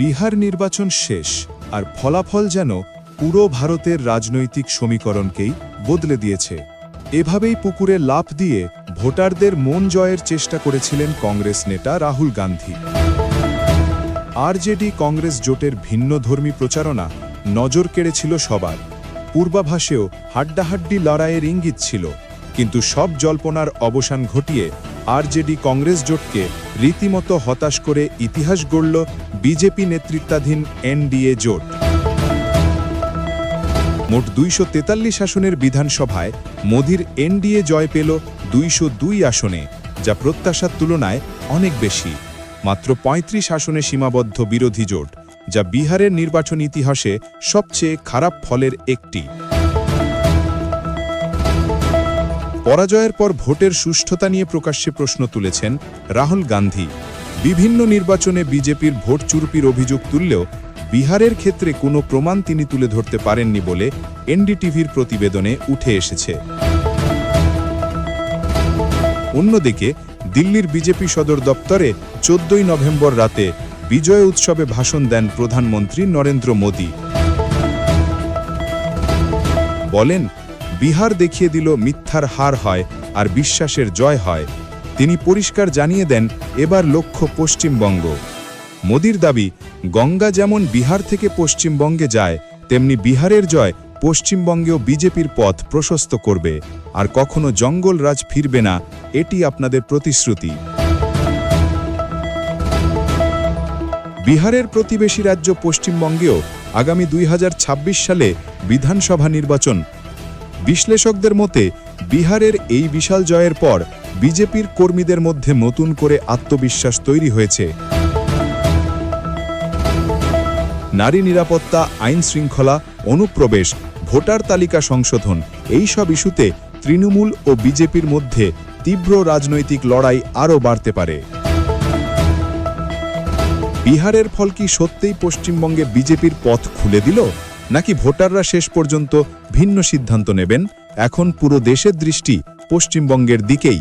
বিহার নির্বাচন শেষ আর ফলাফল যেন পুরো ভারতের রাজনৈতিক সমীকরণকেই বদলে দিয়েছে। এভাবেই পুকুরে লাফ দিয়ে ভোটারদের মন জয়ের চেষ্টা করেছিলেন কংগ্রেস নেতা রাহুল গান্ধী। আরজেডি কংগ্রেস জোটের ভিন্নধর্মী প্রচারণা নজর কেড়েছিল সবার। পূর্বাভাসেও হাড্ডাহাড্ডি লড়াইয়ের ইঙ্গিত ছিল, কিন্তু সব জল্পনার অবসান ঘটিয়ে আরজেডি কংগ্রেস জোটকে রীতিমতো হতাশ করে ইতিহাস গড়ল বিজেপি নেতৃত্বাধীন এনডিএ জোট। মোট দুইশো তেতাল্লিশ আসনের বিধানসভায় মোদির এনডিএ জয় পেল দুইশো দুই আসনে, যা প্রত্যাশার তুলনায় অনেক বেশি। মাত্র ৩৫ আসনে সীমাবদ্ধ বিরোধী জোট, যা বিহারের নির্বাচন ইতিহাসে সবচেয়ে খারাপ ফলের একটি। পরাজয়ের পর ভোটের সুষ্ঠুতা নিয়ে প্রকাশ্যে প্রশ্ন তুলেছেন রাহুল গান্ধী। বিভিন্ন নির্বাচনে বিজেপির ভোট চুরপির অভিযোগ তুললেও বিহারের ক্ষেত্রে কোনো প্রমাণ তিনি তুলে ধরতে পারেননি বলে এনডিটিভির প্রতিবেদনে উঠে এসেছে। অন্যদিকে দিল্লির বিজেপি সদর দপ্তরে চোদ্দই নভেম্বর রাতে বিজয় উৎসবে ভাষণ দেন প্রধানমন্ত্রী নরেন্দ্র মোদী। বলেন বিহার দেখিয়ে দিল মিথ্যার হার হয় আর বিশ্বাসের জয় হয়। তিনি পরিষ্কার জানিয়ে দেন, এবার লক্ষ্য পশ্চিমবঙ্গ। মোদির দাবি, গঙ্গা যেমন বিহার থেকে পশ্চিমবঙ্গে যায়, তেমনি বিহারের জয় পশ্চিমবঙ্গেও বিজেপির পথ প্রশস্ত করবে। আর কখনো জঙ্গল রাজ ফিরবে না, এটি আপনাদের প্রতিশ্রুতি। বিহারের প্রতিবেশী রাজ্য পশ্চিমবঙ্গেও আগামী দুই হাজার ছাব্বিশ সালে বিধানসভা নির্বাচন বিশ্লেষকদের মতে, বিহারের এই বিশাল জয়ের পর বিজেপির কর্মীদের মধ্যে নতুন করে আত্মবিশ্বাস তৈরি হয়েছে। নারী নিরাপত্তা, আইন শৃঙ্খলা, অনুপ্রবেশ, ভোটার তালিকা সংশোধন, এই সব ইস্যুতে তৃণমূল ও বিজেপির মধ্যে তীব্র রাজনৈতিক লড়াই আরও বাড়তে পারে। বিহারের ফল কি সত্যিই পশ্চিমবঙ্গে বিজেপির পথ খুলে দিল? নাকি ভোটাররা শেষ পর্যন্ত ভিন্ন সিদ্ধান্ত নেবেন? এখন পুরো দেশের দৃষ্টি পশ্চিমবঙ্গের দিকেই।